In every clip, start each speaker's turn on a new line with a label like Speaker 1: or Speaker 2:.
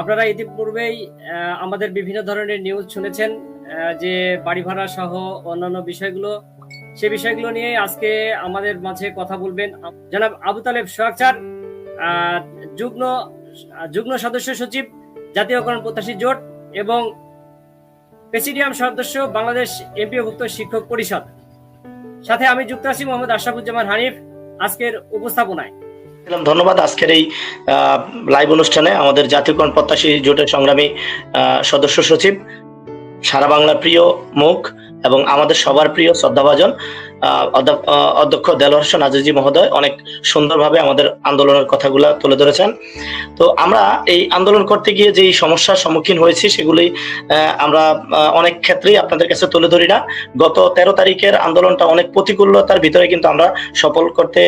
Speaker 1: আপনারা ইতিপূর্বেই আমাদের বিভিন্ন ধরনের নিউজ শুনেছেন যে বাড়ি ভাড়া সহ অন্যান্য বিষয়গুলো। সে বিষয়গুলো নিয়ে আজকে আমাদের মাঝে কথা বলবেন জনাব আবু তালেব সোয়াকচার যুগ্ম যুগ্ম সদস্য সচিব, জাতীয়করণ প্রত্যাশী জোট এবং প্রেসিডিয়াম সদস্য বাংলাদেশ এমপিওভুক্ত শিক্ষক পরিষদ। সাথে আমি যুক্ত আছি মোহাম্মদ আশরাফুজ্জামান হানিফ, আজকের উপস্থাপনায়।
Speaker 2: ধন্যবাদ আজকের এই লাইভ অনুষ্ঠানে আমাদের জাতীয়করণ প্রত্যাশী জোটের সংগ্রামী সদস্য সচিব, সারা বাংলার প্রিয় মুখ এবং আমাদের সবার প্রিয় শ্রদ্ধাভাজন অধ্যক্ষ দেলোয়ার হোসেন মহোদয় অনেক সুন্দরভাবে আমাদের আন্দোলনের কথাগুলো তুলে ধরেছেন। তো আমরা এই আন্দোলন করতে গিয়ে যেই সমস্যার সম্মুখীন হয়েছি সেগুলি আমরা অনেক ক্ষেত্রেই আপনাদের কাছে তুলে ধরি না। গত তেরো তারিখের আন্দোলনটা অনেক প্রতিকূলতার ভিতরে কিন্তু আমরা সফল করতে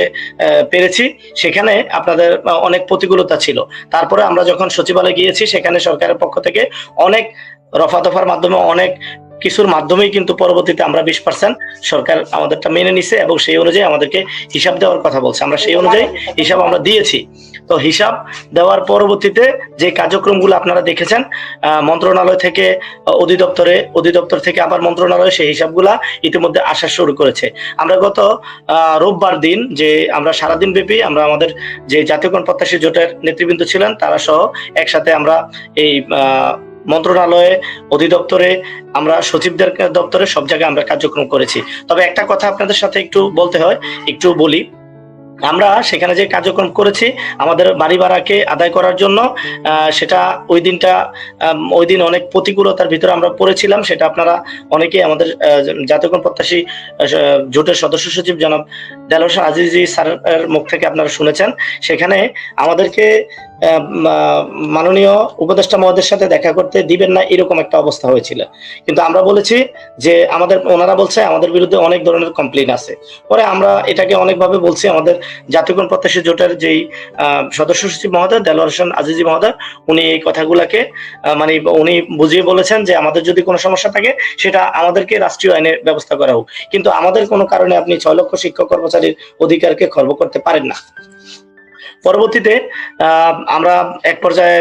Speaker 2: পেরেছি। সেখানে আপনাদের অনেক প্রতিকূলতা ছিল। তারপরে আমরা যখন সচিবালয়ে গিয়েছি, সেখানে সরকারের পক্ষ থেকে অনেক রফা দফার মাধ্যমে অনেক কিছুর মাধ্যমেই কিন্তু পরবর্তীতে আমরা বিশ পার্সেন্ট সরকার আমাদেরটা মেনে নিছে এবং সেই অনুযায়ী আমাদেরকে হিসাব দেওয়ার কথা বলছে। আমরা সেই অনুযায়ী হিসাব আমরা দিয়েছি। তো হিসাব দেওয়ার পরবর্তীতে যে কার্যক্রমগুলো আপনারা দেখেছেন মন্ত্রণালয় থেকে অধিদপ্তরে, অধিদপ্তর থেকে আবার মন্ত্রণালয়ে সেই হিসাবগুলা ইতিমধ্যে আসা শুরু করেছে। আমরা গত রোববার দিন যে আমরা সারাদিন ব্যাপী আমরা আমাদের যে জাতীয়করণ প্রত্যাশী জোটের নেতৃবৃন্দ ছিলেন, তারা সহ একসাথে আমরা এই মন্ত্রণালয়ে, অধিদপ্তরে, আমরা সচিবদের দপ্তরে সব জায়গায় আমরা কার্যক্রম করেছি। তবে একটা কথা আপনাদের সাথে একটু বলতে হয়, একটু বলি। আমরা সেখানে যে কার্যক্রম করেছি, আমাদের বাড়ি ভাড়াকে আদায় করার জন্য সেটা ওই দিনটা ওই দিন অনেক প্রতিকূলতার ভিতরে আমরা পড়েছিলাম, সেটা আপনারা অনেকেই আমাদের জাতীয়করণ প্রত্যাশী জোটের সদস্য সচিব জনাব দেলোসা আজিজি স্যারের মুখ থেকে আপনারা শুনেছেন। সেখানে আমাদেরকে মাননীয় উপদেষ্টা মহোদয়ের সাথে দেখা করতে দিবেন না এরকম একটা অবস্থা হয়েছিল। কিন্তু আমরা বলেছি যে আমাদের, ওনারা বলছে আমাদের বিরুদ্ধে অনেক ধরনের কমপ্লেন আছে। পরে আমরা এটাকে অনেকভাবে বলছি আমাদের জাতীয়করণ প্রত্যাশী জোটের যেই সদস্য সচিব মহোদয়, দেলোয়ার হোসেন আজিজি মহোদয়, উনি এই কথাগুলাকে মানে উনি বুঝিয়ে বলেছেন যে আমাদের যদি কোনো সমস্যা থাকে, সেটা আমাদেরকে রাষ্ট্রীয় আইনে ব্যবস্থা করা হোক। কিন্তু আমাদের কোনো কারণে আপনি ছয় লক্ষ শিক্ষক কর্মচারীর অধিকারকে খর্ব করতে পারেন না। পরবর্তীতে আমরা এক পর্যায়ে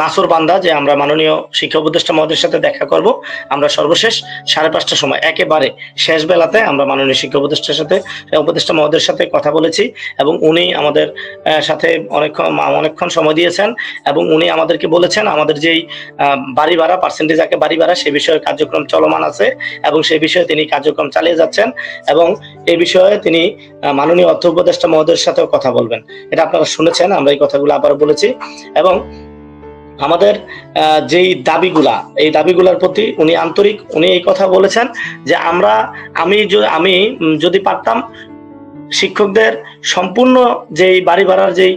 Speaker 2: নাসর বান্দা, যে আমরা মাননীয় শিক্ষা উপদেষ্টা মহোদয়ের সাথে দেখা করব, আমরা সর্বশেষ সাড়ে পাঁচটার সময়, একেবারে শেষ বেলাতে আমরা মাননীয় শিক্ষা উপদেষ্টার সাথে উপদেষ্টা মহোদয়ের সাথে কথা বলেছি এবং উনি আমাদের সাথে অনেকক্ষণ অনেকক্ষণ সময় দিয়েছেন এবং উনি আমাদেরকে বলেছেন, আমাদের যেই বাড়ি ভাড়া পার্সেন্টেজ আঁকে বাড়ি ভাড়া, সে বিষয়ে কার্যক্রম চলমান আছে এবং সেই বিষয়ে তিনি কার্যক্রম চালিয়ে যাচ্ছেন এবং এই বিষয়ে তিনি মাননীয় অর্থ উপদেষ্টা মহোদয়ের সাথেও কথা বলবেন। এটা আপনারা শুনেছেন, আমরা এই কথাগুলো আবার বলেছি। এবং আমাদের যেই দাবিগুলা, এই দাবিগুলার প্রতি উনি আন্তরিক, উনি এই কথা বলেছেন যে আমরা, আমি আমি যদি পারতাম, শিক্ষকদের সম্পূর্ণ যেই বাড়ি ভাড়ার যেই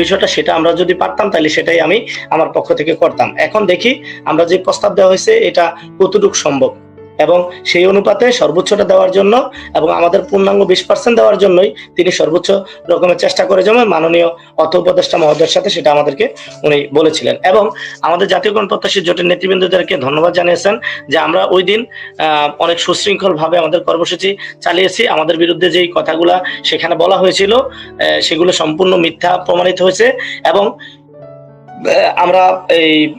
Speaker 2: বিষয়টা, সেটা আমরা যদি পারতাম, তাহলে সেটাই আমি আমার পক্ষ থেকে করতাম। এখন দেখি আমরা যে প্রস্তাব দেওয়া হয়েছে, এটা কতটুকু সম্ভব। এবং সেই অনুপাতে সর্বোচ্চটা দেওয়ার জন্য এবং আমাদের পূর্ণাঙ্গ বিশ পার্সেন্ট দেওয়ার জন্যই তিনি সর্বোচ্চ রকমের চেষ্টা করে যেমন মাননীয় অর্থ উপদেষ্টা মহোদয়ের সাথে সেটা আমাদেরকে উনি বলেছিলেন। এবং আমাদের জাতীয়করণ প্রত্যাশী জোটের নেতৃবৃন্দদেরকে ধন্যবাদ জানিয়েছেন যে আমরা ওই দিন অনেক সুশৃঙ্খলভাবে আমাদের কর্মসূচি চালিয়েছি। আমাদের বিরুদ্ধে যেই কথাগুলা সেখানে বলা হয়েছিল সেগুলো সম্পূর্ণ মিথ্যা প্রমাণিত হয়েছে এবং আমরা এই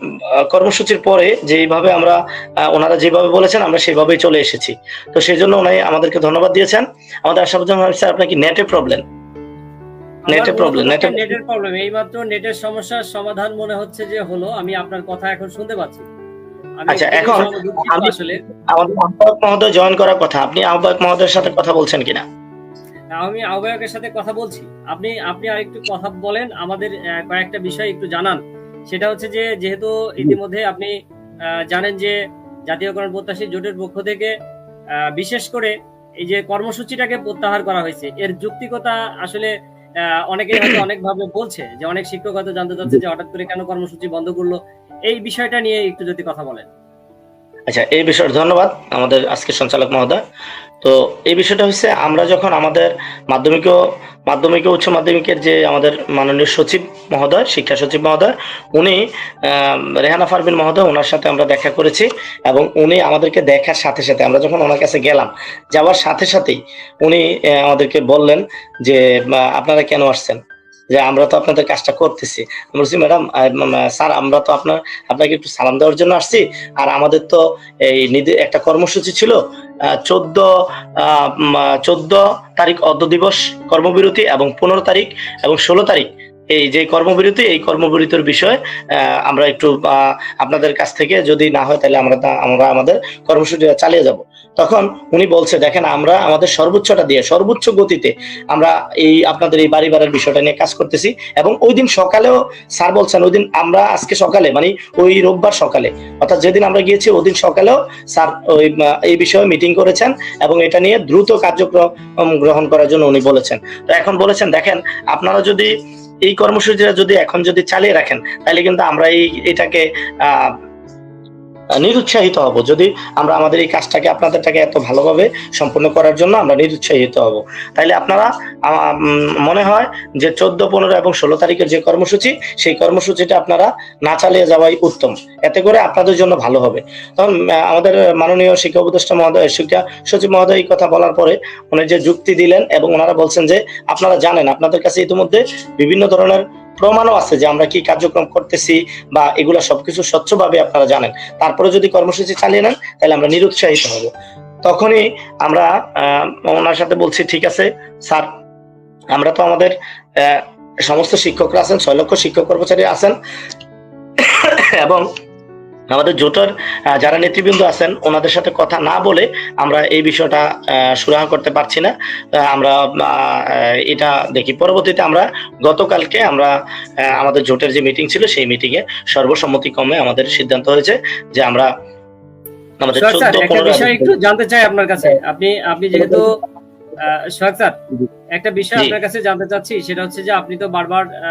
Speaker 2: কর্মসূচির পরে যেইভাবে আমরা ওনারা যেভাবে বলেছেন আমরা সেভাবেই চলে এসেছি। তো সেই জন্য উনি আমাদেরকে ধন্যবাদ দিয়েছেন। আমাদের আশাফুজ্জামান স্যার আপনার কি নেটে প্রবলেম নেটের problem, নেটের-
Speaker 1: নেটের প্রবলেম এইমাত্র নেটের সমস্যার সমাধান মনে হচ্ছে যে হলো আমি আপনার কথা এখন শুনতে পাচ্ছি।
Speaker 2: আচ্ছা, এখন আমি-
Speaker 1: আসলে।
Speaker 2: আমাদের আহ্বায়ক মহোদয় জয়েন করার কথা আপনি আহ্বায়ক মহোদয়ের সাথে কথা বলছেন কিনা?
Speaker 1: আমি আহ্বায়কের সাথে কথা বলছি। আপনি আপনি আরেকটু কথা বলেন আমাদের কয়েকটা বিষয় একটু জানান। সেটা হচ্ছে যে যেহেতু ইতিমধ্যে আপনি জানেন যে জাতীয়করণ প্রত্যাশী জোটের পক্ষ থেকে বিশেষ করে এই যে কর্মসূচিটাকে প্রত্যাহার করা হয়েছে এর যুক্তিকতা আসলে আহ, অনেকেই হয়তো অনেকভাবে বলছে যে অনেক শিক্ষক হয়তো জানতে চাচ্ছে যে হঠাৎ করে কেন কর্মসূচি বন্ধ করল। এই বিষয়টা নিয়ে একটু যদি কথা বলেন।
Speaker 2: আচ্ছা এই বিষয়ে ধন্যবাদ আমাদের আজকে সঞ্চালক মহোদয়। তো এই বিষয়টা হচ্ছে আমরা যখন আমাদের মাধ্যমিক ও মাধ্যমিক উচ্চ মাধ্যমিকের যে আমাদের মাননীয় সচিব মহোদয়, শিক্ষা সচিব মহোদয়, উনি রেহানা ফারবিন মহোদয় ওনার সাথে আমরা দেখা করেছি এবং উনি আমাদেরকে দেখার সাথে সাথে আমরা যখন ওনার কাছে গেলাম, যাওয়ার সাথে সাথেই উনি আমাদেরকে বললেন যে আপনারা কেন আসছেন? যে আমরা তো আপনাদের কাজটা করতেছি। বলছি, ম্যাডাম স্যার, আমরা তো আপনার, আপনাকে একটু সালাম দেওয়ার জন্য আসছি। আর আমাদের তো এই একটা কর্মসূচি ছিল চোদ্দ চোদ্দ তারিখ অর্ধ দিবস কর্মবিরতি এবং পনেরো তারিখ এবং ষোলো তারিখ এই যে কর্মবিরতি, এই কর্মবিরতির বিষয়ে আমরা একটু আপনাদের কাছ থেকে যদি না হয় তাহলে আমরা আমরা আমাদের কর্মসূচিটা চালিয়ে যাব। তখন উনি বলছে, দেখেন, আমরা আমাদের সর্বোচ্চটা দিয়ে, সর্বোচ্চ গতিতে আমরা এই আপনাদের এই বাড়ি ভাড়ার বিষয়টা নিয়ে কাজ করতেছি এবং ওই দিন সকালেও স্যার বলছেন, ওই দিন আমরা আজকে সকালে মানে ওই রোববার সকালে, অর্থাৎ যেদিন আমরা গিয়েছি ওই দিন সকালেও স্যার ওই, এই বিষয়ে মিটিং করেছেন এবং এটা নিয়ে দ্রুত কার্যক্রম গ্রহণ করার জন্য উনি বলেছেন। তো এখন বলেছেন, দেখেন, আপনারা যদি এই কর্মসূচিটা যদি এখন যদি চালিয়ে রাখেন, তাহলে কিন্তু আমরা এই, এটাকে, আহ নিরুৎসাহিত হব। যদি আমরা আমাদের এই কাজটাকে, আপনাদেরটাকে এত ভালোভাবে সম্পূর্ণ করার জন্য আমরা নিরুৎসাহিত হব। তাইলে আপনারা মনে হয় যে চোদ্দ, পনেরো এবং ষোলো তারিখের যে কর্মসূচি, সেই কর্মসূচিটা আপনারা না চালিয়ে যাওয়াই উত্তম। এতে করে আপনাদের জন্য ভালো হবে। তখন আমাদের মাননীয় শিক্ষা উপদেষ্টা মহোদয়, শিক্ষা সচিব মহোদয় এই কথা বলার পরে উনি যে যুক্তি দিলেন এবং ওনারা বলছেন যে, আপনারা জানেন, আপনাদের কাছে ইতিমধ্যে বিভিন্ন ধরনের প্রমাণও আছে যে আমরা কি কার্যক্রম করতেছি বা এগুলো সবকিছু স্বচ্ছভাবে আপনারা জানেন। তারপরে যদি কর্মসূচি চালিয়ে নেন, তাহলে আমরা নিরুৎসাহিত হব। তখনই আমরা ওনার সাথে বলছি, ঠিক আছে, স্যার, আমরা তো আমাদের সমস্ত শিক্ষকরা আছেন, ছয় লক্ষ শিক্ষক কর্মচারী আছেন। এবং আমাদের জোটের যারা নেতৃবৃন্দ আছেন ওনাদের সাথে কথা না বলে আমরা এই বিষয়টা সুরাহা করতে পারছি না। আমরা এটা দেখি। পরবর্তীতে আমরা গতকালকে আমরা আমাদের জোটের যে মিটিং ছিল সেই মিটিং এ সর্বসম্মতিক্রমে আমাদের সিদ্ধান্ত হয়েছে যে আমরা আমাদের
Speaker 1: একটা বিষয় একটু জানতে চাই আপনার কাছে। আপনি আপনি যেহেতু সোহাগ স্যার একটা বিষয় আপনার কাছে জানতে চাচ্ছি সেটা হচ্ছে যে আপনি তো বারবার আহ,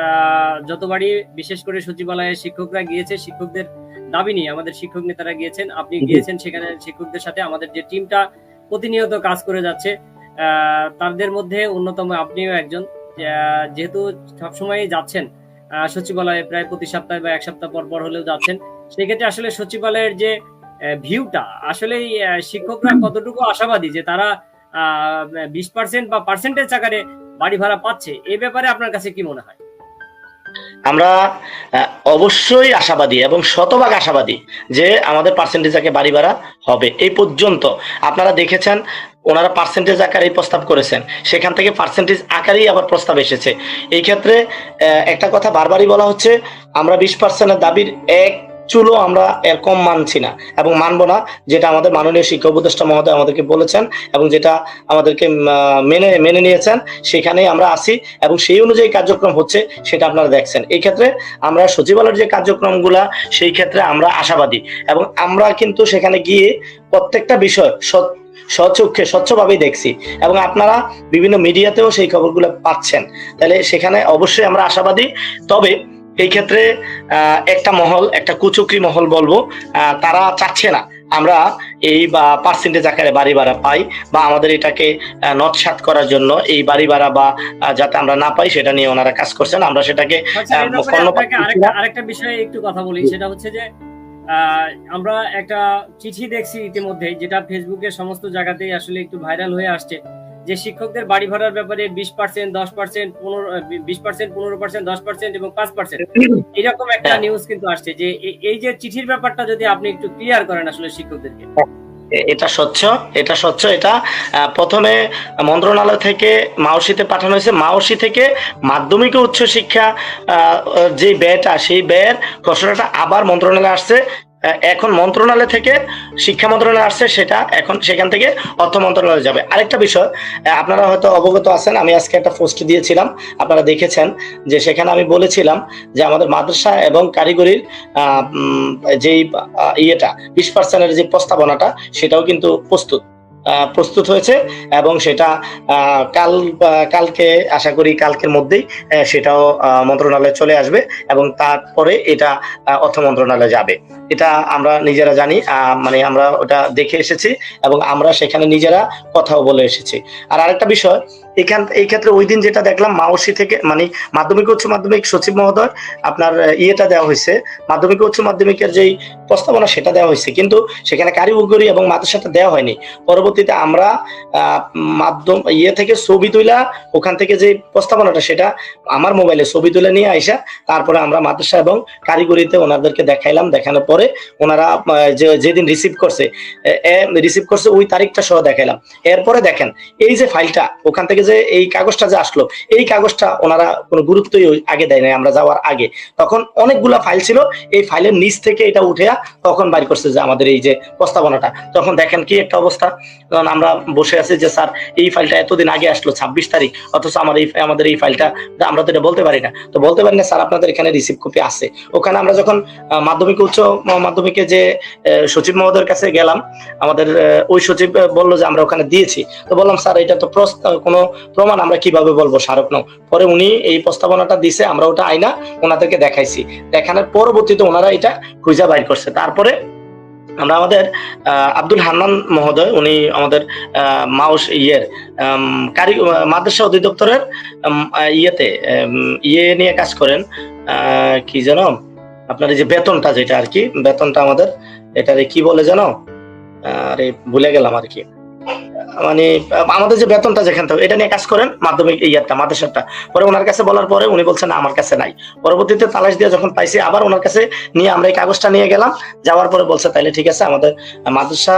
Speaker 1: যতবারই বিশেষ করে সচিবালয়ে শিক্ষকরা গিয়েছে শিক্ষকদের দাবি নিয়ে আমাদের শিক্ষক নেতারা গিয়েছেন আপনি গিয়েছেন সেখানে শিক্ষকদের সাথে। আমাদের যে টিমটা প্রতিনিয়ত কাজ করে যাচ্ছে তাদের মধ্যে অন্যতম আপনিও একজন যেহেতু সবসময় যাচ্ছেন সচিবালয়ে প্রায় প্রতি সপ্তাহে বা এক সপ্তাহ পর পর হলেও যাচ্ছেন সেক্ষেত্রে আসলে সচিবালয়ের যে ভিউটা আসলে শিক্ষকরা কতটুকু আশাবাদী যে তারা আহ বিশ পার্সেন্ট বা পার্সেন্টেজ আকারে বাড়ি ভাড়া পাচ্ছে এ ব্যাপারে আপনার কাছে কি মনে হয়?
Speaker 2: আমরা অবশ্যই আশাবাদী এবং শতভাগ আশাবাদী যে আমাদের পার্সেন্টেজ আগে বাড়ি ভাড়া হবে। এই পর্যন্ত আপনারা দেখেছেন, ওনারা পার্সেন্টেজ আকারে প্রস্তাব করেছেন। সেখান থেকে পার্সেন্টেজ আকারেই আবার প্রস্তাব এসেছে। এই ক্ষেত্রে একটা কথা বারবারই বলা হচ্ছে, আমরা বিশ পার্সেন্টের দাবির এক চুলো আমরা এর কম মানছি না এবং মানবো না, যেটা আমাদের মাননীয় শিক্ষা উপদেষ্টা মহোদয় আমাদেরকে বলেছেন এবং যেটা আমাদেরকে মেনে মেনে নিয়েছেন, সেখানেই আমরা আসি এবং সেই অনুযায়ী কার্যক্রম হচ্ছে সেটা আপনারা দেখছেন। এই ক্ষেত্রে আমরা সচিবালয়ের যে কার্যক্রমগুলা, সেই ক্ষেত্রে আমরা আশাবাদী এবং আমরা কিন্তু সেখানে গিয়ে প্রত্যেকটা বিষয় স্বচক্ষে স্বচ্ছভাবেই দেখছি এবং আপনারা বিভিন্ন মিডিয়াতেও সেই খবরগুলো পাচ্ছেন। তাহলে সেখানে অবশ্যই আমরা আশাবাদী। তবে এই ক্ষেত্রে একটা মহল একটা কুচুকরি মহল বলব তারা চাচ্ছে না। আমরা এই বা পার্সেন্টেজ আকারে বাড়ি ভাড়া পাই বা আমাদের এটাকে আহ, নৎসাৎ করার জন্য এই বাড়ি ভাড়া বা যাতে আমরা না পাই সেটা নিয়ে ওনারা কাজ করছেন। আমরা সেটাকে
Speaker 1: আচ্ছা,
Speaker 2: করছি
Speaker 1: আরেকটা বিষয়ে একটু কথা বলি সেটা হচ্ছে যে আহ, আমরা একটা চিঠি দেখছি ইতিমধ্যে যেটা ফেসবুকে সমস্ত জায়গাতেই আসলে একটু ভাইরাল হয়ে আসছে। যে শিক্ষকদের বাড়ি ভাড়ার ব্যাপারে বিশ পার্সেন্ট দশ পার্সেন্ট পনেরো বিশ পার্সেন্ট পনেরো পার্সেন্ট দশ পার্সেন্ট এবং পাঁচ পার্সেন্ট এরকম একটা
Speaker 2: হ্যাঁ।
Speaker 1: নিউজ কিন্তু আসছে যে এই যে চিঠির ব্যাপারটা যদি আপনি একটু ক্লিয়ার করেন আসলে শিক্ষকদেরকে।
Speaker 2: এটা স্বচ্ছ এটা স্বচ্ছ এটা প্রথমে মন্ত্রণালয় থেকে মাওসিতে পাঠানো হয়েছে। মাওসি থেকে মাধ্যমিক ও উচ্চ শিক্ষা আহ, যে ব্যয়টা সেই ব্যয়ের খসড়াটা আবার মন্ত্রণালয়ে আসছে। এখন মন্ত্রণালয় থেকে শিক্ষা মন্ত্রণালয় আসছে, সেটা এখন সেখান থেকে অর্থ মন্ত্রণালয় যাবে। আরেকটা বিষয় আপনারা হয়তো অবগত আছেন, আমি আজকে একটা পোস্ট দিয়েছিলাম, আপনারা দেখেছেন যে সেখানে আমি বলেছিলাম যে আমাদের মাদ্রাসা এবং কারিগরির যেই ইয়েটা, বিশ পার্সেন্টের যে প্রস্তাবনাটা, সেটাও কিন্তু প্রস্তুত। প্রস্তুত হয়েছে এবং সেটা কাল কালকে, আশা করি কালকের মধ্যেই সেটাও মন্ত্রণালয়ে চলে আসবে এবং তারপরে এটা অর্থ মন্ত্রণালয়ে যাবে। এটা আমরা নিজেরা জানি মানে আমরা ওটা দেখে এসেছি এবং আমরা সেখানে নিজেরা কথাও বলে এসেছি। আর আরেকটা বিষয় এখান, এই ক্ষেত্রে ওই দিন যেটা দেখলাম, মাওসি থেকে মানে মাধ্যমিক উচ্চ মাধ্যমিক সচিব মহোদয় আপনার ইয়েটা দেওয়া হয়েছে। মাধ্যমিক উচ্চ মাধ্যমিকের যেই প্রস্তাবনা, সেটা দেওয়া হয়েছে। কিন্তু সেখানে কারিগরি এবং মাদ্রাসাটা দেওয়া হয়নি। পরবর্তীতে আমরা মাধ্যম ইয়ে থেকে ছবি তুলা ওখান থেকে যে প্রস্তাবনাটা, সেটা আমার মোবাইলে ছবি তুলে নিয়ে আইসা, তারপরে আমরা মাদ্রাসা এবং কারিগরিতে ওনাদেরকে দেখাইলাম। দেখানোর পরে ওনারা যেদিন রিসিভ করছে রিসিভ করছে ওই তারিখটা সহ দেখাইলাম। এরপরে দেখেন, এই যে ফাইলটা ওখান থেকে যে এই কাগজটা যে আসলো এই কাগজটা ওনারা কোনো গুরুত্বই আগে দেয় নাই আমরা যাওয়ার আগে। তখন অনেকগুলা ফাইল ছিল এই ফাইলের নিচ থেকে এটা উঠে তখন বাইর করছে যে আমাদের এই যে প্রস্তাবনাটা। তখন দেখেন কি একটা অবস্থা তখন আমরা বসে আছি যে স্যার এই ফাইলটা এতদিন আগে আসলো ছাব্বিশ তারিখ অথচ আমার এই আমাদের এই ফাইলটা আমরা তো এটা বলতে পারি না। তো বলতে পারি না স্যার আপনাদের এখানে রিসিভ কপি আছে। ওখানে আমরা যখন মাধ্যমিক উচ্চ মাধ্যমিকে যে সচিব মহোদয়ের কাছে গেলাম আমাদের ওই সচিব বলল যে আমরা ওখানে দিয়েছি। তো বললাম স্যার এটা তো প্রস- আহ, কোনো প্রমাণ আমরা কীভাবে বলব স্মারক নাও পরে উনি এই প্রস্তাবনাটা দিছে, আমরা ওটা আইনা ওনাদেরকে দেখাইছি। দেখানোর পরবর্তীতে ওনারা এটা খুঁজা বাইর করছে। তারপরে আমরা আমাদের আব্দুল হান্নান মহোদয়, উনি আমাদের মাউস ইয়ের কারি, মাদ্রাসা অধিদপ্তরের ইয়েতে ইয়ে নিয়ে কাজ করেন কি যেন? আপনার এই যে বেতনটা যেটা আর কি, বেতনটা আমাদের, এটারে কি বলে জানো আরে ভুলে গেলাম আর কি। মানে আমাদের যে বেতনটা যেখান থেকে, এটা নিয়ে কাজ করেন মাধ্যমিক ইয়ারটা, মাদ্রাসাটা। পরে ওনার কাছে বলার পরে উনি বলছেন, না, আমার কাছে নাই। পরবর্তীতে তালাশ দিয়ে যখন পাইছি, আবার ওনার কাছে নিয়ে আমরা এই কাগজটা নিয়ে গেলাম। যাওয়ার পরে বলছে, তাইলে ঠিক আছে, আমাদের মাদ্রাসা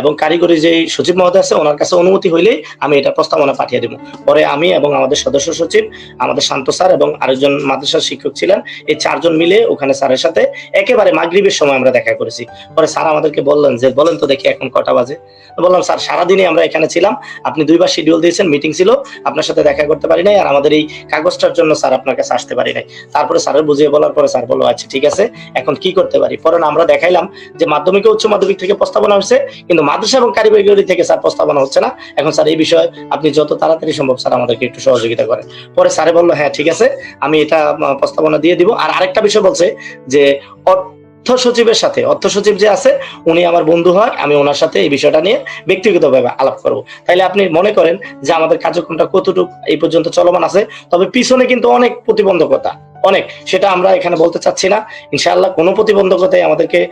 Speaker 2: এবং কারিগরি যে সচিব মহোদয় আছে, ওনার কাছে অনুমতি হইলেই আমি এটা প্রস্তাবনা পাঠিয়ে দিব। পরে আমি এবং আমাদের সদস্য সচিব, আমাদের শান্ত স্যার এবং আরেকজন মাদ্রাসার শিক্ষক ছিলেন, এই চারজন মিলে ওখানে স্যারের সাথে একেবারে মাগরিবের সময় আমরা দেখা করেছি। পরে স্যার আমাদেরকে বললেন যে, বলেন তো দেখি এখন কটা বাজে। বললাম, স্যার, সারাদিনই আমরা এখানে ছিলাম। আপনি দুইবার শিডিউল দিয়েছেন মিটিং ছিল। আপনার সাথে দেখা করতে পারি নাই আর আমাদের এই কাগজটার জন্য স্যার আপনার কাছে আসতে পারি নাই। তারপরে স্যারের বুঝিয়ে বলার পরে স্যার বলল আচ্ছা ঠিক আছে, এখন কি করতে পারি? পরে আমরা দেখাইলাম যে মাধ্যমিক উচ্চ মাধ্যমিক থেকে প্রস্তাবনা হচ্ছে কিন্তু মাদ্রাসা এবং কারিগরি থেকে স্যার প্রস্তাবনা হচ্ছে না। এখন স্যার এই বিষয়ে আপনি যত তাড়াতাড়ি সম্ভব স্যার আমাদেরকে একটু সহযোগিতা করেন। পরে স্যারে বলল হ্যাঁ ঠিক আছে, আমি এটা প্রস্তাবনা দিয়ে দিব। আর আরেকটা বিষয় বলছে যে অর্থ সচিবের সাথে অর্থ সচিব যে আছে উনি আমার বন্ধু হয় আমি ওনার সাথে এই বিষয়টা নিয়ে ব্যক্তিগতভাবে আলাপ করব। তাইলে আপনি মনে করেন যে আমাদের কার্যক্রমটা কতটুকু এই পর্যন্ত চলমান আছে তবে পিছনে কিন্তু অনেক প্রতিবন্ধকতা অনেক। সেটা আমরা এখানে বলতে চাচ্ছি না। ইনশাআল্লাহ কোনো প্রতিবন্ধকতাই আমাদেরকে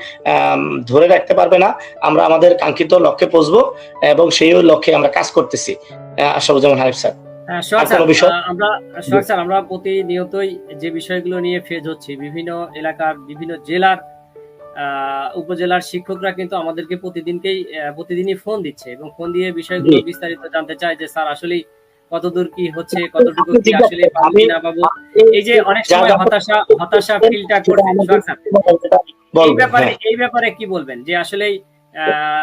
Speaker 2: ধরে রাখতে পারবে না। আমরা আমাদের কাঙ্ক্ষিত লক্ষ্যে পৌঁছবো এবং সেই লক্ষ্যে আমরা কাজ করতেছি। আহ, আশরাফুজ্জামান হারিফ স্যার?
Speaker 1: আমরা আমরা প্রতিনিয়তই যে বিষয়গুলো নিয়ে ফেজ হচ্ছে বিভিন্ন এলাকার বিভিন্ন জেলার উপজেলার শিক্ষকরা কিন্তু আমাদেরকে প্রতিদিনকেই প্রতিদিনই ফোন দিচ্ছে এবং ফোন দিয়ে বিষয়গুলো বিস্তারিত জানতে চায় যে স্যার আসলে কতদূর কি হচ্ছে কতটুকু কি আসলে। পাবো না পাবো এই যে অনেক সময় হতাশা হতাশা ফিলটা
Speaker 2: সেটা
Speaker 1: করছে
Speaker 2: আমাদের
Speaker 1: সোহাগ স্যার এই ব্যাপারে
Speaker 2: হ্যাঁ।
Speaker 1: এই ব্যাপারে কি বলবেন যে আসলে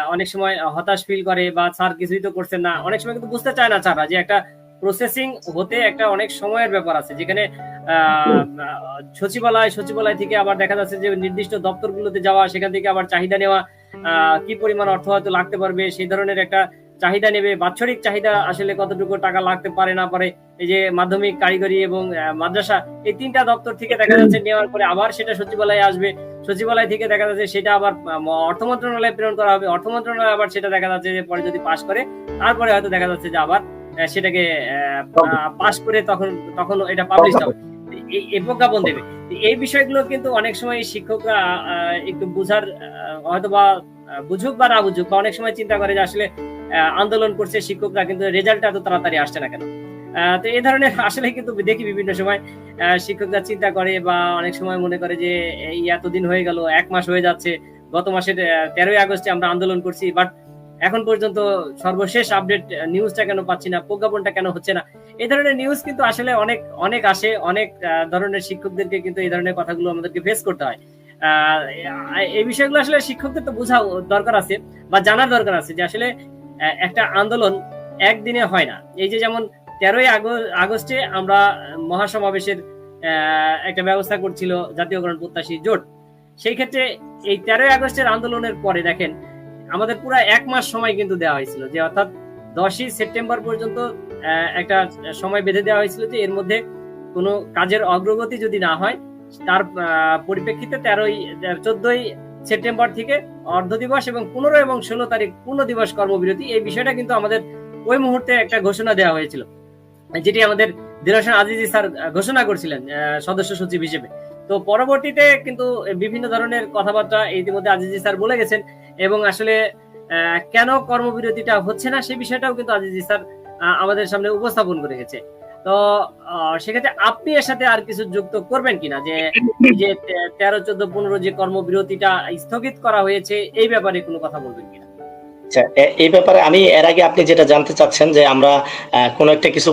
Speaker 1: অনেক সময় হতাশ ফিল করে বা স্যার কিছুই তো করছেন না অনেক সময় কিন্তু বুঝতে চায় না স্যাররা যে একটা প্রসেসিং হতে একটা অনেক সময়ের ব্যাপার আছে। যেখানে সচিবালয় সচিবালয় থেকে আবার দেখা যাচ্ছে যে নির্দিষ্ট দপ্তরগুলোতে যাওয়া, সেখান থেকে আবার চাহিদা নেওয়া কি পরিমাণ অর্থ হয়তো লাগতে পারবে, সেই ধরনের একটা চাহিদা নেবে। বাৎসরিক চাহিদা আসলে কতটুকু টাকা লাগতে পারে না পারে, এই যে মাধ্যমিক, কারিগরি এবং মাদ্রাসা, এই তিনটা দপ্তর থেকে দেখা যাচ্ছে নেওয়ার পরে আবার সেটা সচিবালয়ে আসবে। সচিবালয় থেকে দেখা যাচ্ছে সেটা আবার অর্থ মন্ত্রণালয়ে প্রেরণ করা হবে। অর্থ মন্ত্রণালয় আবার সেটা দেখা যাচ্ছে যে পরে যদি পাশ করে, তারপরে হয়তো দেখা যাচ্ছে যে আবার সেটাকে পাশ করে তখন তখন এটা পাবলিশ হবে। এই- প্রজ্ঞাপন দেবে। এই বিষয়গুলো কিন্তু অনেক সময় শিক্ষকরা একটু বুঝার হয়তো বা বুঝুক বা না বুঝুক বা অনেক সময় চিন্তা করে যে আসলে আন্দোলন করছে শিক্ষকরা কিন্তু রেজাল্ট এত তাড়াতাড়ি আসছে না কেন? তো এই ধরনের আসলে কিন্তু দেখি বিভিন্ন সময় আহ, শিক্ষকরা চিন্তা করে বা অনেক সময় মনে করে যে এই এতদিন হয়ে গেল এক মাস হয়ে যাচ্ছে গত মাসের তেরোই আগস্টে আমরা আন্দোলন করছি বাট এখন পর্যন্ত সর্বশেষ আপডেট নিউজটা কেন পাচ্ছি না, প্রজ্ঞাপনটা কেন হচ্ছে না? এই ধরনের নিউজ কিন্তু আসলে অনেক অনেক আসে, অনেক ধরনের শিক্ষকদেরকে কিন্তু এই ধরনের কথাগুলো আমাদেরকে ফেস করতে হয়। এই বিষয়গুলো আসলে শিক্ষকদের তো বোঝা দরকার আছে বা জানার দরকার আছে যে আসলে একটা আন্দোলন একদিনে হয় না। এই যে যেমন তেরোই আগস্টে আমরা মহাসমাবেশের একটা ব্যবস্থা করছিল জাতীয়করণ প্রত্যাশী জোট। সেই ক্ষেত্রে এই তেরোই আগস্টের আন্দোলনের পরে দেখেন আমাদের পুরো এক মাস সময় কিন্তু দেওয়া হয়েছিল। যে অর্থাৎ দশই সেপ্টেম্বর পর্যন্ত একটা সময় বেঁধে দেওয়া হয়েছিল যে এর মধ্যে কোনো কাজের অগ্রগতি যদি না হয়, তার পরিপ্রেক্ষিতে তেরোই চোদ্দই সেপ্টেম্বর থেকে অর্ধ দিবস এবং পনেরো এবং ষোলো তারিখ পূর্ণ দিবস কর্মবিরতি, এই বিষয়টা কিন্তু আমাদের ওই মুহূর্তে একটা ঘোষণা দেওয়া হয়েছিল। যেটি আমাদের দিলাসান আজিজি স্যার ঘোষণা করছিলেন সদস্য সচিব হিসেবে। তো পরবর্তীতে কিন্তু বিভিন্ন ধরনের কথাবার্তা ইতিমধ্যে আজিজি স্যার বলে গেছেন। এবং আসলে কেন কর্মবিরতিটা হচ্ছে না সেই বিষয়টাও কিন্তু আজিজি স্যার আমাদের সামনে উপস্থাপন করে গেছে। তো সেক্ষেত্রে আপনি এর সাথে আর কিছু যুক্ত করবেন কিনা? যে যে তেরো, চোদ্দ, পনেরো যে কর্মবিরতিটা স্থগিত করা হয়েছে, এই ব্যাপারে কোনো কথা বলবেন কিনা?
Speaker 2: আচ্ছা এই ব্যাপারে আমি এর আগে আপনি যেটা জানতে চাচ্ছেন যে আমরা কোনো একটা কিছু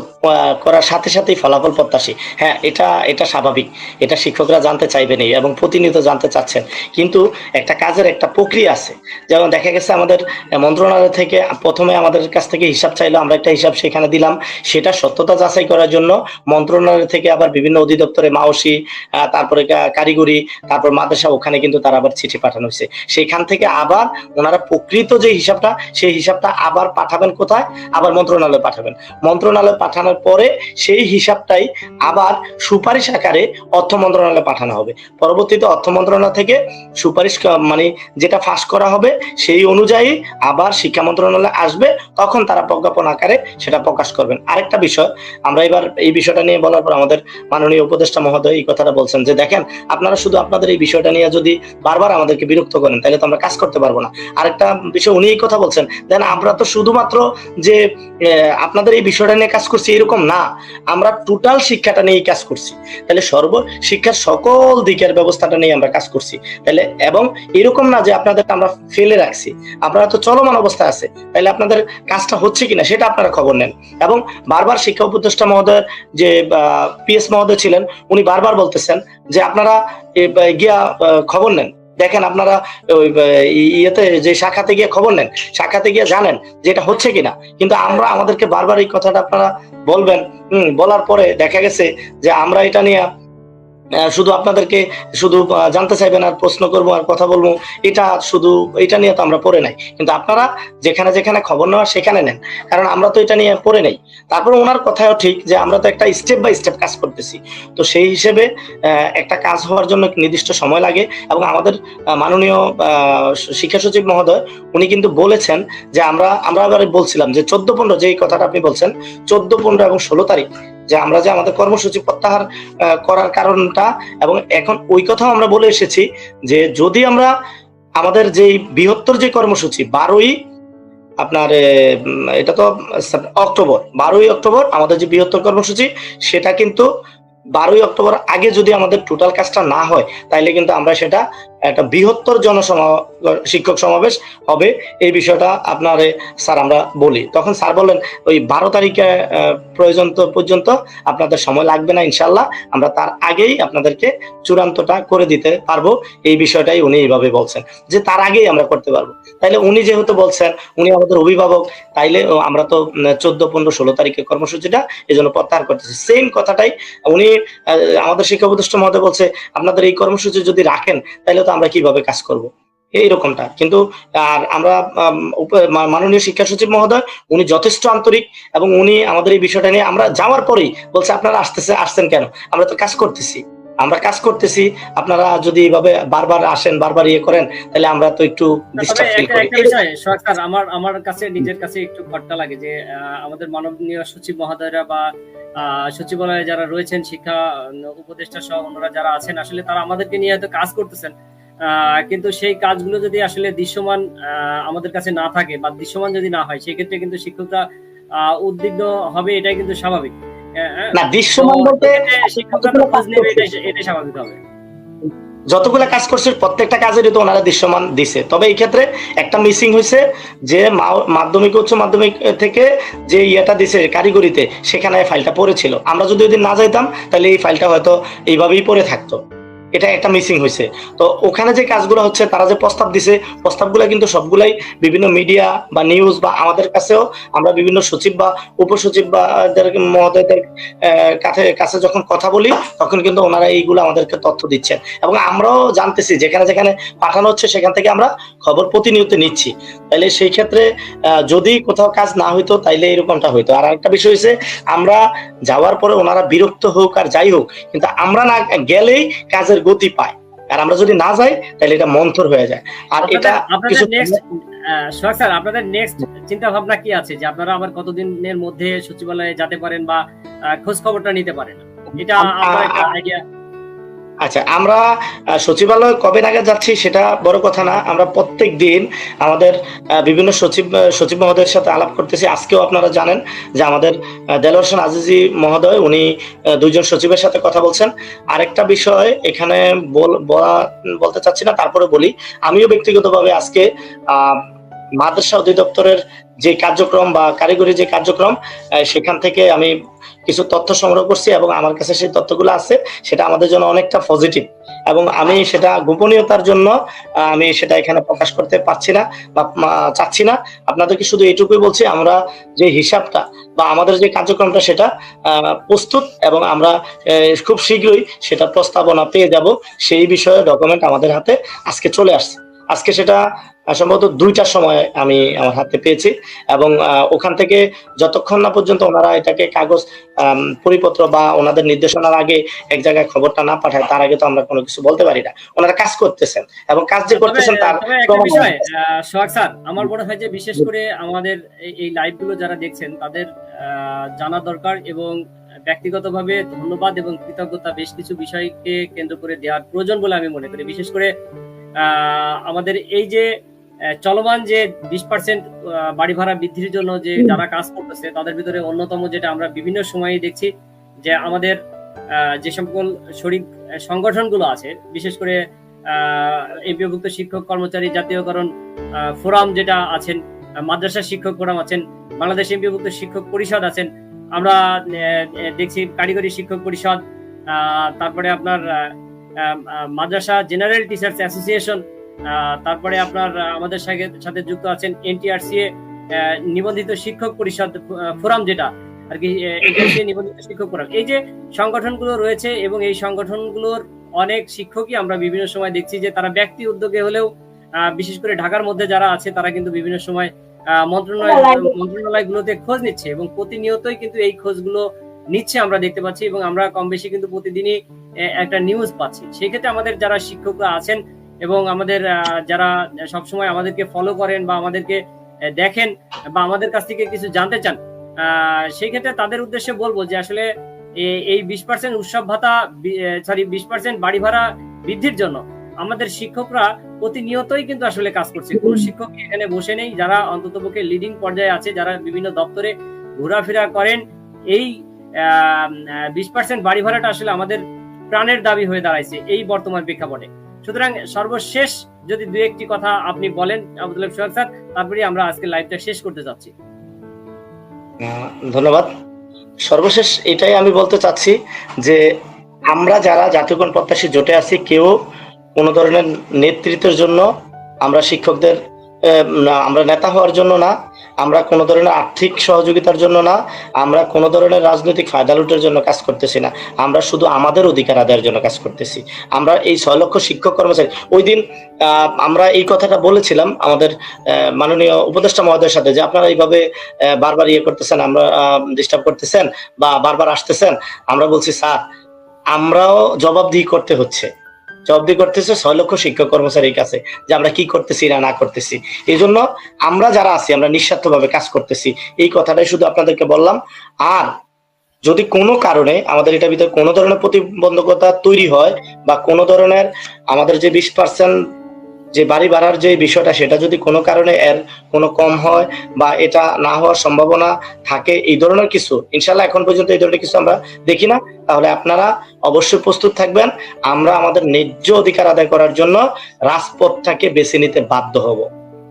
Speaker 2: করার সাথে সাথেই ফলাফল প্রত্যাশী। হ্যাঁ এটা এটা স্বাভাবিক। এটা শিক্ষকরা জানতে চাইবেনই এবং প্রতিনিয়ত জানতে চাচ্ছেন। কিন্তু একটা কাজের একটা প্রক্রিয়া আছে। যেমন দেখা গেছে আমাদের মন্ত্রণালয় থেকে প্রথমে আমাদের কাছ থেকে হিসাব চাইলো, আমরা একটা হিসাব সেখানে দিলাম। সেটা সত্যতা যাচাই করার জন্য মন্ত্রণালয় থেকে আবার বিভিন্ন অধিদপ্তরে মাওসি তারপরে কারিগরি, তারপর মাদ্রাসা, ওখানে কিন্তু তারা আবার চিঠি পাঠানো হয়েছে। সেখান থেকে আবার ওনারা প্রকৃত যে হিসাবটা সেই হিসাবটা আবার পাঠাবেন কোথায়? আবার মন্ত্রণালয়ে পাঠাবেন। মন্ত্রণালয়ে পাঠানোর পরে সেই হিসাবটাই আবার সুপারিশ আকারে অর্থ মন্ত্রণালয়ে পাঠানো হবে। পরবর্তীতে অর্থ মন্ত্রণালয় থেকে সুপারিশ মানে যেটা ফাঁস করা হবে, সেই অনুযায়ী আবার শিক্ষা মন্ত্রণালয়ে আসবে, তখন তারা প্রজ্ঞাপন আকারে সেটা প্রকাশ করবেন। আরেকটা বিষয়, আমরা এবার এই বিষয়টা নিয়ে বলার পর আমাদের মাননীয় উপদেষ্টা মহোদয় এই কথাটা বলছেন যে, দেখেন, আপনারা শুধু আপনাদের এই বিষয়টা নিয়ে যদি বারবার আমাদেরকে বিরক্ত করেন, তাহলে তো আমরা কাজ করতে পারব না। আরেকটা বিষয়, উনি এই কথা বলছেন। দেন আমরা তো শুধুমাত্র যে আপনাদের এই বিষয়টা নিয়ে কাজ করছি এরকম না। আমরা টোটাল শিক্ষাটা নিয়ে কাজ করছি। তাহলে সর্ব শিক্ষার সকল দিকের ব্যবস্থাটা নিয়ে আমরা কাজ করছি। তাহলে এবং এরকম না যে আপনাদের আমরা ফেলে রাখছি। আপনারা তো চলমান অবস্থায় আছে। তাহলে আপনাদের কাজটা হচ্ছে কিনা সেটা আপনারা খবর নেন। এবং বারবার শিক্ষা উপদেষ্টা মহোদয়ের যে পিএস মহোদয় ছিলেন, উনি বারবার বলতেছেন যে, আপনারা গিয়া খবর নেন। দেখেন আপনারা ওই ইয়েতে যে শাখাতে গিয়ে খবর নেন, শাখাতে গিয়ে জানেন যে এটা হচ্ছে কিনা। কিন্তু আমরা আমাদেরকে বারবার এই কথাটা আপনারা বলবেন। হম, বলার পরে দেখা গেছে যে আমরা এটা নিয়ে শুধু আপনাদেরকে শুধু জানতে চাইবেন আর প্রশ্ন করব আর কথা বলব, এটা শুধু, এটা নিয়ে তো আমরা পড়ে নাই। কিন্তু আপনারা যেখানে যেখানে খবর নেওয়া সেখানে নেন, কারণ আমরা তো এটা নিয়ে পড়ে নেই। তারপর ওনার কথাও ঠিক যে আমরা তো একটা স্টেপ বাই স্টেপ কাজ করতেছি। তো সেই হিসেবে একটা কাজ হওয়ার জন্য নির্দিষ্ট সময় লাগে এবং আমাদের মাননীয় শিক্ষা সচিব মহোদয়, উনি কিন্তু বলেছেন যে আমরা আমরা আবার বলছিলাম যে চোদ্দ পনেরো যে কথাটা আপনি বলছেন, চোদ্দ পনেরো এবং ষোলো তারিখ যে আমরা যে আমাদের কর্মসূচি প্রত্যাহার করার কারণটা এবং এখন ওই কথাও আমরা বলে এসেছি যে যদি আমরা আমাদের যে বৃহত্তর যে কর্মসূচি, বারোই আপনার এটা তো অক্টোবর, বারোই অক্টোবর আমাদের যে বৃহত্তর কর্মসূচি, সেটা কিন্তু বারোই অক্টোবর আগে যদি আমাদের টোটাল কাজটা না হয়, তাইলে কিন্তু আমরা সেটা একটা বৃহত্তর জনসমা শিক্ষক সমাবেশ হবে। এই বিষয়টা আপনার স্যার আমরা বলি। তখন স্যার বললেন, ওই বারো তারিখে প্রয়োজন পর্যন্ত আপনাদের সময় লাগবে না ইনশাল্লাহ আমরা তার আগেই আপনাদেরকে চূড়ান্তটা করে দিতে পারব। এই বিষয়টাই উনি এইভাবে বলছেন যে তার আগেই আমরা করতে পারব। তাইলে উনি যেহেতু বলছেন, উনি আমাদের অভিভাবক, তাইলে আমরা তো চোদ্দ, পনেরো, ষোলো তারিখে কর্মসূচিটা এই জন্য প্রত্যাহার করতেছি। সেম কথাটাই উনি আমাদের শিক্ষা প্রতিষ্ঠান মধ্যে বলছে, আপনাদের এই কর্মসূচি যদি রাখেন তাহলে তো আমরা কীভাবে কাজ করব? এইরকমটা। কিন্তু আর আমরা মাননীয় শিক্ষা সচিব মহোদয় উনি যথেষ্ট আন্তরিক এবং উনি আমাদের এই বিষয়টা নিয়ে আমরা যাওয়ার পরেই বলছে আপনারা আসতেছে আসছেন কেন? আমরা তো কাজ করতেছি। আমরা কাজ করতেছি আপনারা যদি এইভাবে বারবার আসেন বারবার ইয়ে করেন তাহলে আমরা তো একটু ডিস্টার্ব ফিল করি।
Speaker 1: স্যার আমার আমার কাছে নিজের কাছে একটু খটকা লাগে যে আমাদের মাননীয় সচিব মহোদয়রা বা সচিবালয়ে যারা রয়েছেন শিক্ষা উপদেষ্টা সহ অন্যরা যারা আছেন আসলে তারা আমাদেরকে নিয়ে হয়তো কাজ করতেছেন। কিন্তু সেই কাজগুলো যদি আসলে দৃশ্যমান আমাদের কাছে না থাকে বা দৃশ্যমান যদি না হয় সেক্ষেত্রে কিন্তু শিক্ষকরা উদ্বিগ্ন হবে এটাই কিন্তু স্বাভাবিক। হ্যাঁ, হ্যাঁ।
Speaker 2: না দৃশ্যমান বলতে
Speaker 1: শিক্ষকরা খোঁজ নেবে এটাই এটাই স্বাভাবিক হবে।
Speaker 2: যতগুলো কাজ করছে প্রত্যেকটা কাজেরই তো ওনারা দৃশ্যমান দিছে। তবে এই ক্ষেত্রে একটা মিসিং হয়েছে যে মাধ্যমিক উচ্চ মাধ্যমিক থেকে যে ইয়েটা দিছে কারিগরিতে সেখানে ফাইলটা পড়েছিল। আমরা যদি ওই দিন না যাইতাম তাহলে এই ফাইলটা হয়তো এইভাবেই পড়ে থাকতো। এটা একটা মিসিং হয়েছে তো ওখানে যে কাজগুলো হচ্ছে, তারা যে প্রস্তাব দিছে, প্রস্তাবগুলো কিন্তু সবগুলাই বিভিন্ন মিডিয়া বা নিউজ বা আমাদের কাছেও আমরা বিভিন্ন সচিব বা উপসচিব বা মহোদয়দের কাছে কাছে যখন কথা বলি, তখন কিন্তু ওনারা এইগুলো আমাদেরকে তথ্য দিচ্ছেন। এবং আমরাও জানতেছি, যেখানে যেখানে পাঠানো হচ্ছে, সেখান থেকে আমরা খবর প্রতিনিয়ত নিচ্ছি। তাইলে সেই ক্ষেত্রে যদি কোথাও কাজ না হইতো, তাইলে এরকমটা হইতো। আর আরেকটা বিষয় হচ্ছে আমরা যাওয়ার পরে ওনারা বিরক্ত হোক আর যাই হোক, কিন্তু আমরা না গেলেই কাজের গতি পায়। আর আমরা যদি না যাই তাহলে এটা মন্থর হয়ে যায়। আর এটা কিছু
Speaker 1: স্যার আপনাদের নেক্সট চিন্তা ভাবনা কি আছে? যে আপনারা আবার কতদিনের মধ্যে সচিবালয়ে যেতে পারেন বা খোঁজ খবরটা নিতে পারেন? এটা
Speaker 2: আমার
Speaker 1: আপনার একটা আইডিয়া
Speaker 2: আচ্ছা আমরা সচিবালয় কবে নাগাদ যাচ্ছি সেটা বড় কথা না। আমরা প্রত্যেক দিন আমাদের বিভিন্ন সচিব সচিব মহোদয়ের সাথে আলাপ করতেছি। আজকেও আপনারা জানেন যে আমাদের হোসেন আজিজি মহোদয়, উনি দুইজন সচিবের সাথে কথা বলছেন। আরেকটা বিষয় এখানে বল- বলা, বলতে চাচ্ছি না, তারপরে বলি। আমিও ব্যক্তিগতভাবে আজকে মাদ্রাসা অধিদপ্তরের যে কার্যক্রম বা কারিগরি যে কার্যক্রম সেখান থেকে আমি কিছু তথ্য সংগ্রহ করছি এবং আমার কাছে সেই তথ্যগুলো আছে, সেটা আমাদের জন্য অনেকটা পজিটিভ এবং আমি সেটা গোপনীয়তার জন্য আমি সেটা এখানে প্রকাশ করতে পারছি না বা চাচ্ছি না। আপনাদেরকে শুধু এটুকুই বলছি, আমরা যে হিসাবটা বা আমাদের যে কার্যক্রমটা সেটা প্রস্তুত এবং আমরা খুব শীঘ্রই সেটা প্রস্তাবনা পেয়ে যাব, সেই বিষয়ে ডকুমেন্ট আমাদের হাতে আজকে চলে আসছে। আজকে সেটা সম্ভবত দুইটার সময় আমি আমার হাতে পেয়েছি এবং ওখান থেকে যতক্ষণ না পর্যন্ত ওনারা এটাকে কাগজ পরিপত্র বা ওনাদের নির্দেশনার আগে এক জায়গায় খবরটা না পাঠায় তার আগে তো আমরা কোনো কিছু বলতে পারি না। ওনারা কাজ করতেছেন এবং কাজ যে করতেছেন তার
Speaker 1: সোহাগ স্যার আমার মনে হয় যে বিশেষ করে আমাদের এই- এই লাইভগুলো যারা দেখছেন তাদের আহ, জানা দরকার এবং ব্যক্তিগতভাবে ধন্যবাদ এবং কৃতজ্ঞতা বেশ কিছু বিষয়কে কেন্দ্র করে দেওয়ার প্রয়োজন বলে আমি মনে করি। বিশেষ করে আহ, আমাদের এই যে চলমান যে বিশ পার্সেন্ট বাড়ি ভাড়া বৃদ্ধির জন্য যে যারা কাজ করতেছে তাদের ভিতরে অন্যতম যেটা আমরা বিভিন্ন সময়ে দেখছি যে আমাদের যে সকল শরিক সংগঠনগুলো আছে বিশেষ করে এমপিওভুক্ত শিক্ষক কর্মচারী জাতীয়করণ ফোরাম যেটা আছেন মাদ্রাসা শিক্ষক ফোরাম আছেন বাংলাদেশ এমপিওভুক্ত শিক্ষক পরিষদ আছেন আমরা দেখছি কারিগরি শিক্ষক পরিষদ আহ, তারপরে আপনার মাদ্রাসা জেনারেল টিচার্স অ্যাসোসিয়েশন তারপরে আপনার আমাদের সাথে যুক্ত আছেন এনটিআরসিএ নিবন্ধিত শিক্ষক পরিষদ ফোরাম যেটা, আর কি নিবন্ধিত শিক্ষক ফোরাম। এই যে সংগঠনগুলো রয়েছে এবং এই সংগঠনগুলোর অনেক শিক্ষকই আমরা বিভিন্ন সময় দেখছি যে তারা ব্যক্তি উদ্যোগে হলেও বিশেষ করে ঢাকার মধ্যে যারা আছে তারা কিন্তু বিভিন্ন সময় মন্ত্রণালয়, মন্ত্রণালয়গুলোতে খোঁজ নিচ্ছে এবং প্রতিনিয়তই কিন্তু এই খোঁজগুলো নিচ্ছে আমরা দেখতে পাচ্ছি এবং আমরা কম বেশি কিন্তু প্রতিদিনই একটা নিউজ পাচ্ছি। সেই ক্ষেত্রে আমাদের যারা শিক্ষকরা আছেন এবং আমাদের যারা সবসময় আমাদেরকে ফলো করেন বা আমাদেরকে দেখেন বা আমাদের কাছ থেকে কিছু জানতে চান সেই ক্ষেত্রে তাদের উদ্দেশ্যে বলব যে আসলে এই বিশ পার্সেন্ট উৎসব ভাতা সরি বিশ পার্সেন্ট বাড়ি ভাড়া বৃদ্ধির জন্য আমাদের শিক্ষকরা প্রতিনিয়তই কিন্তু আসলে কাজ করছে। কোন শিক্ষক এখানে বসে নেই যারা অন্ততপক্ষে লিডিং পর্যায়ে আছে যারা বিভিন্ন দপ্তরে ঘোরাফেরা করেন এই বিশ পার্সেন্ট বাড়ি ভাড়াটা আসলে আমাদের প্রাণের দাবি হয়ে দাঁড়াইছে এই বর্তমান প্রেক্ষাপটে। সুতরাং সর্বশেষ যদি দু একটি কথা আপনি বলেন, আব্দুল সোহেল স্যার তারপরে আমরা আজকে লাইভটা শেষ করতে
Speaker 2: চাচ্ছি ধন্যবাদ। সর্বশেষ এটাই আমি বলতে চাচ্ছি যে আমরা যারা জাতীয়গণ প্রত্যাশী জোটে আছি, কেউ কোনো ধরনের নেতৃত্বের জন্য আমরা শিক্ষকদের আমরা নেতা হওয়ার জন্য না, আমরা কোনো ধরনের আর্থিক সহযোগিতার জন্য না, আমরা কোনো ধরনের রাজনৈতিক ফায়দা লুটের জন্য কাজ করতেছি না, আমরা শুধু আমাদের অধিকার আদায়ের জন্য কাজ করতেছি। আমরা এই ছয় লক্ষ শিক্ষক কর্মচারী, ওই দিন আমরা এই কথাটা বলেছিলাম আমাদের মাননীয় উপদেষ্টা মহোদয়ের সাথে যে আপনারা এইভাবে বারবার ইয়ে করতেছেন, আমরা ডিস্টার্ব করতেছেন বা বারবার আসতেছেন, আমরা বলছি, স্যার, আমরাও জবাবদিহি করতে হচ্ছে। জবাবদিহি করতেছে, ছয় লক্ষ শিক্ষক কর্মচারীর কাছে, যে আমরা কি করতেছি না না করতেছি। এই জন্য আমরা যারা আছি, আমরা নিঃস্বার্থভাবে কাজ করতেছি। এই কথাটাই শুধু আপনাদেরকে বললাম। আর যদি কোনো কারণে আমাদের এটার ভিতরে কোনো ধরনের প্রতিবন্ধকতা তৈরি হয় বা কোনো ধরনের আমাদের যে বিশ পার্সেন্ট যে বাড়ি ভাড়ার যে বিষয়টা, সেটা যদি কোনো কারণে এর কোনো কম হয় বা এটা না হওয়ার সম্ভাবনা থাকে, এই ধরনের কিছু ইনশাল্লাহ এখন পর্যন্ত এই ধরনের কিছু আমরা দেখি না। তাহলে আপনারা অবশ্যই প্রস্তুত থাকবেন। আমরা আমাদের ন্যায্য অধিকার আদায় করার জন্য রাজপথটাকে বেছে নিতে বাধ্য হব।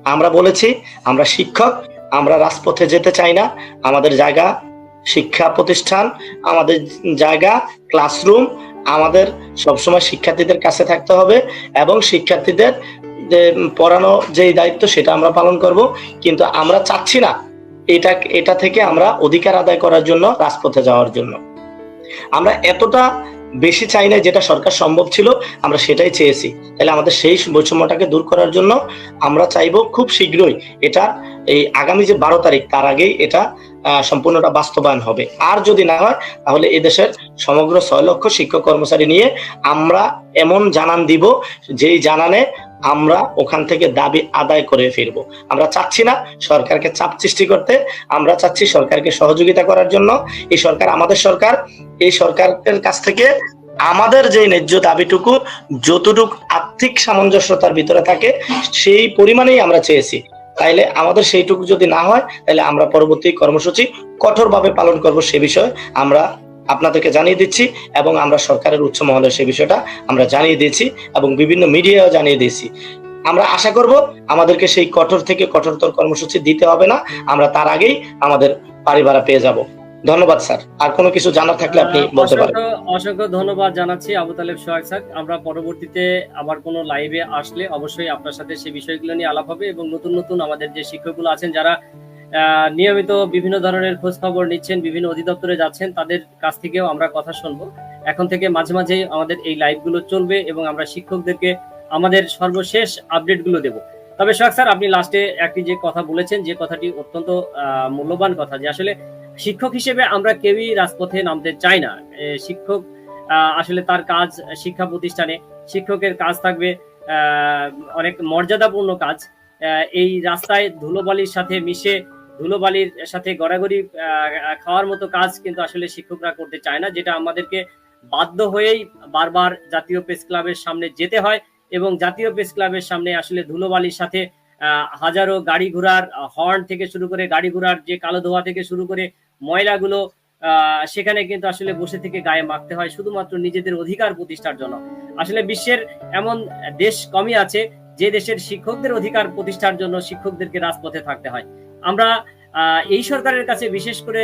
Speaker 2: আমরা বলেছি, আমরা শিক্ষক, আমরা রাজপথে যেতে চাই না। আমাদের জায়গা শিক্ষা প্রতিষ্ঠান, আমাদের জায়গা ক্লাসরুম, আমাদের সবসময় শিক্ষার্থীদের কাছে থাকতে হবে এবং শিক্ষার্থীদের যে পড়ানো যে দায়িত্ব সেটা আমরা পালন করব, কিন্তু আমরা চাচ্ছি না এটা এটা থেকে আমরা অধিকার আদায় করার জন্য, রাজপথে যাওয়ার জন্য। আমরা এতটা বেশি চাই না যেটা সরকার সম্ভব ছিল, আমরা সেটাই চেয়েছি। তাহলে আমাদের সেই বৈষম্যটাকে দূর করার জন্য আমরা চাইব খুব শীঘ্রই এটা, এই আগামী যে বারো তারিখ, তার আগেই এটা সম্পূর্ণটা বাস্তবায়ন হবে। আর যদি না হয়, তাহলে এই দেশের সমগ্র ছয় লক্ষ শিক্ষক কর্মচারী নিয়ে আমরা এমন জানান দিব, যেই জানানে আমরা ওখান থেকে দাবি আদায় করে ফিরবো। আমরা চাচ্ছি না সরকারকে চাপ সৃষ্টি করতে, আমরা চাচ্ছি সরকারকে সহযোগিতা করার জন্য। এই সরকার আমাদের সরকার, এই সরকারের কাছ থেকে আমাদের যে ন্যায্য দাবিটুকু, যতটুক আর্থিক সামঞ্জস্যতার ভিতরে থাকে, সেই পরিমাণেই আমরা চেয়েছি। তাইলে আমাদের সেইটুকু যদি না হয় তাহলে আমরা পরবর্তী কর্মসূচি কঠোরভাবে পালন করব সে বিষয়ে আমরা আপনাদেরকে জানিয়ে দিচ্ছি এবং আমরা সরকারের উচ্চ মহলে সেই বিষয়টা আমরা জানিয়ে দিয়েছি এবং বিভিন্ন মিডিয়াও জানিয়ে দিয়েছি। আমরা আশা করব আমাদেরকে সেই কঠোর থেকে কঠোরতর কর্মসূচি দিতে হবে না। আমরা তার আগেই আমাদের বাড়ি ভাড়া পেয়ে যাব। ধন্যবাদ স্যার। আর কোনো কিছু জানার থাকলে আপনি বলতে পারেন।
Speaker 1: অসংখ্য ধন্যবাদ জানাচ্ছি আবু তালেব সোহাগ স্যার। আমরা পরবর্তীতে আবার কোনো লাইভে আসলে অবশ্যই আপনার সাথে সেই বিষয়গুলো নিয়ে আলাপ হবে এবং নতুন নতুন আমাদের যে শিক্ষকগুলো আছেন যারা নিয়মিত বিভিন্ন ধরনের খোঁজ খবর নিচ্ছেন, বিভিন্ন অধিদপ্তরে যাচ্ছেন, তাদের কাছ থেকেও আমরা কথা শুনব। এখন থেকে মাঝে মাঝে আমাদের এই লাইভগুলো চলবে এবং আমরা শিক্ষকদেরকে আমাদের সর্বশেষ আপডেটগুলো দেব। তবে সোহাগ স্যার, আপনি লাস্টে একটি যে কথা বলেছেন, যে কথাটি অত্যন্ত মূল্যবান কথা, যে আসলে শিক্ষক হিসেবে আমরা কেউই রাজপথে নামতে চাই না। শিক্ষক আসলে তার কাজ শিক্ষা প্রতিষ্ঠানে, শিক্ষকের কাজ থাকবে অনেক মর্যাদাপূর্ণ কাজ। এই রাস্তায় ধুলোবালির সাথে মিশে ধুলোবালির সাথে গড়াগড়ি খাওয়ার মতো কাজ কিন্তু আসলে শিক্ষকরা করতে চায় না, যেটা আমাদেরকে বাধ্য হয়েই বারবার জাতীয় প্রেস ক্লাবের সামনে যেতে হয় এবং জাতীয় প্রেস ক্লাবের সামনে আসলে ধুলোবালির সাথে হাজারো গাড়ি ঘোড়ার হর্ন থেকে শুরু করে গাড়ি ঘোড়ার যে কালো ধোয়া থেকে শুরু করে ময়লাগুলো সেখানে কিন্তু আসলে বসে থেকে গায়ে মাখতে হয়, শুধুমাত্র নিজেদের অধিকার প্রতিষ্ঠার জন্য। আসলে বিশ্বের এমন দেশ কমই আছে, যে দেশের শিক্ষকদের অধিকার প্রতিষ্ঠার জন্য শিক্ষকদেরকে রাজপথে থাকতে হয়। আমরা এই সরকারের কাছে বিশেষ করে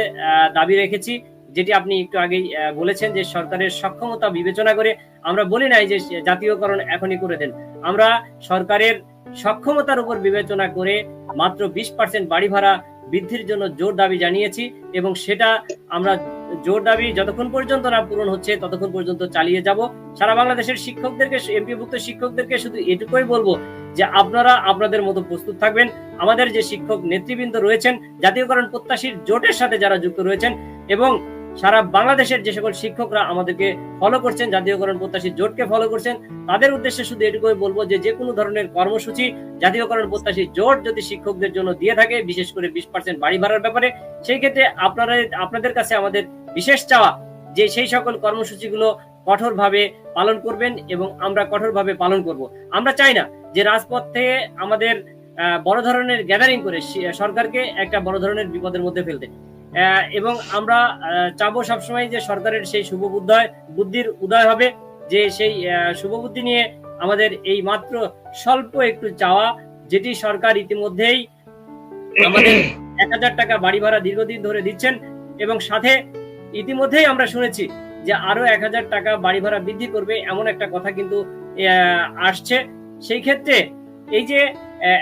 Speaker 1: দাবি রেখেছি, যেটি আপনি একটু আগেই বলেছেন যে সরকারের সক্ষমতা বিবেচনা করে আমরা বলি নাই যে জাতীয়করণ এখনই করে দেন। আমরা সরকারের সক্ষমতার উপর বিবেচনা করে মাত্র বিশ পার্সেন্ট বাড়ি ভাড়া বৃদ্ধির জন্য জোর দাবি জানিয়েছি এবং সেটা আমরা জোর দাবি যতক্ষণ পর্যন্ত না পূরণ হচ্ছে, ততক্ষণ পর্যন্ত চালিয়ে যাব। সারা বাংলাদেশের শিক্ষকদেরকে, এমপিভুক্ত শিক্ষকদেরকে শুধু এটুকুই বলব যে আপনারা আপনাদের মতো প্রস্তুত থাকবেন। আমাদের যে শিক্ষক নেতৃবৃন্দ রয়েছেন, জাতীয়করণ প্রত্যাশীর জোটের সাথে যারা যুক্ত রয়েছেন এবং সারা বাংলাদেশের যে সকল শিক্ষকরা আমাদেরকে ফলো করছেন, জাতীয়করণ প্রত্যাশীর জোটকে ফলো করছেন, তাদের উদ্দেশ্যে শুধু এটুকুই বলব যে যে কোনো ধরনের কর্মসূচি জাতীয়করণ প্রত্যাশী জোট যদি শিক্ষকদের জন্য দিয়ে থাকে, বিশেষ করে বিশ পার্সেন্ট বাড়ি ভাড়ার ব্যাপারে, সেই ক্ষেত্রে আপনারা আপনাদের কাছে আমাদের বিশেষ চাওয়া যে সেই সকল কর্মসূচিগুলো কঠোরভাবে পালন করবেন এবং আমরা কঠোরভাবে পালন করব। আমরা চাই না যে রাজপথ থেকে আমাদের বড় ধরনের গ্যাদারিং করে সরকারকে একটা বড় ধরনের বিপদের মধ্যে ফেলতে। এবং আমরা চাবো সবসময় যে সরকারের সেই শুভ বুদ্ধয় বুদ্ধির উদয় হবে, যে সেই শুভ বুদ্ধি নিয়ে আমাদের এই মাত্র স্বল্প একটু চাওয়া, যেটি সরকার ইতিমধ্যেই আমাদের এক হাজার টাকা বাড়ি ভাড়া দীর্ঘদিন ধরে দিচ্ছেন এবং সাথে ইতিমধ্যেই আমরা শুনেছি যে আরও এক হাজার টাকা বাড়ি ভাড়া বৃদ্ধি করবে এমন একটা কথা কিন্তু আসছে। সেই ক্ষেত্রে এই যে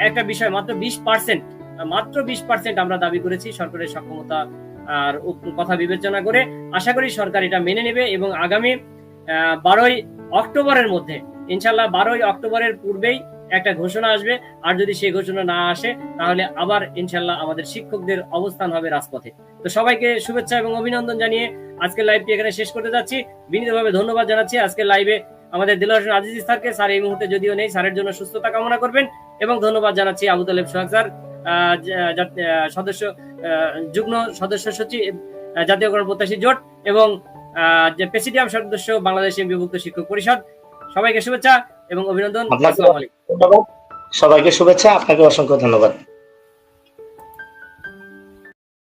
Speaker 1: একটা বিষয়, মাত্র বিশ পার্সেন্ট মাত্র বিশ পার্সেন্ট আমরা দাবি করেছি সরকারের সক্ষমতা আর কথা বিবেচনা করে। আশা করি সরকার এটা মেনে নেবে এবং আগামী বারোই অক্টোবরের মধ্যে ইনশাল্লাহ বারোই অক্টোবরের পূর্বেই একটা ঘোষণা আসবে। আর যদি সেই ঘোষণা না আসে, তাহলে আবার ইনশাল্লাহ আমাদের শিক্ষকদের অবস্থান হবে রাজপথে। তো সবাইকে শুভেচ্ছা এবং অভিনন্দন জানিয়ে আজকের লাইভটি এখানে শেষ করতে যাচ্ছি। বিনীতভাবে ধন্যবাদ জানাচ্ছি। আজকের লাইভে আমাদের দিল আজিজ স্যারকে। স্যার এই মুহূর্তে যদিও নেই, স্যারের জন্য সুস্থতা কামনা করবেন এবং ধন্যবাদ জানাচ্ছি আবু তালেব সোহাগ স্যার সদস্য যুগ্ম সদস্য সচিব জাতীয়করণ প্রত্যাশী জোট এবং যে প্রেসিডিয়াম সদস্য বাংলাদেশ বিভক্ত শিক্ষক পরিষদ। সবাইকে শুভেচ্ছা। এবং অভিনন্দন।
Speaker 2: সবাইকে শুভেচ্ছা আপনাকে অসংখ্য ধন্যবাদ।